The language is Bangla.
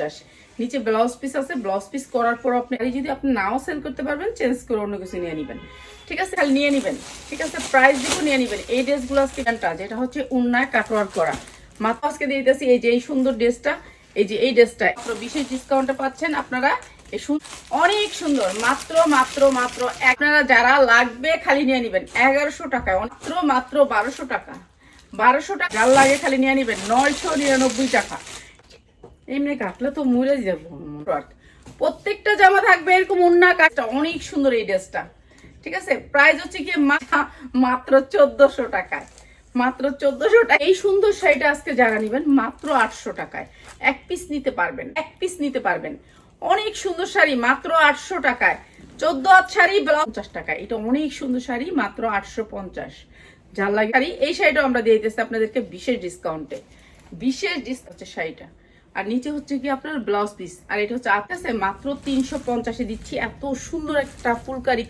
পঞ্চাশ। নিচে ব্লাউজ পিস আছে ব্লাউজ পিস করার পর আপনি যদি আপনি নাও সেল করতে পারবেন চেঞ্জ করে অন্য কিছু নিয়ে নেবেন। ঠিক আছে? খালি নিয়ে নেবেন। ঠিক আছে? প্রাইস নিয়ে নেবেন। এই ড্রেসগুলো আজকে হচ্ছে উন্নায় করা। আজকে দিয়ে দিতেছি এই যে, এই সুন্দর ড্রেসটা, এই যে এই ড্রেসটা। বিশেষ ডিসকাউন্টে পাচ্ছেন আপনারা অনেক সুন্দর। মাত্র মাত্র মাত্র আপনারা যারা লাগবে খালি নিয়ে নেবেন। এগারোশো টাকায়, মাত্র মাত্র বারোশো টাকা। বারোশো টাকা, যার লাগে খালি নিয়ে নেবেন। নয়শো নিরানব্বই টাকা। এমনি কাটলে তো মরে যাব প্রত্যেকটা জামা থাকবে এরকম অন্য কাজটা অনেক সুন্দর এই ড্রেসটা। ঠিক আছে? প্রাইস হচ্ছে কি মাত্র চোদ্দশো টাকায়। মাত্র চোদ্দশো টাকা। এই সুন্দর শাড়িটা আজকে যারা নেবেন, মাত্র আটশো টাকায়। এক পিস নিতে পারবেন। এক পিস নিতে পারবেন। অনেক সুন্দর শাড়ি, মাত্র আটশো টাকায়। চোদ্দ হাত শাড়ি, পঞ্চাশ টাকা এটা অনেক সুন্দর শাড়ি, মাত্র আটশো পঞ্চাশ। যার লাগে শাড়ি, এই শাড়িটাও আমরা দিয়ে দিতেছি আপনাদেরকে বিশেষ ডিসকাউন্টে বিশেষ ডিসকাউন্ট হচ্ছে শাড়িটা। আর নিচে হচ্ছে কি আপনার ব্লাউজ পিস আর এটা হচ্ছে আপনার মাত্র তিনশো পঞ্চাশে দিচ্ছি। এত সুন্দর একটা ফুলকারি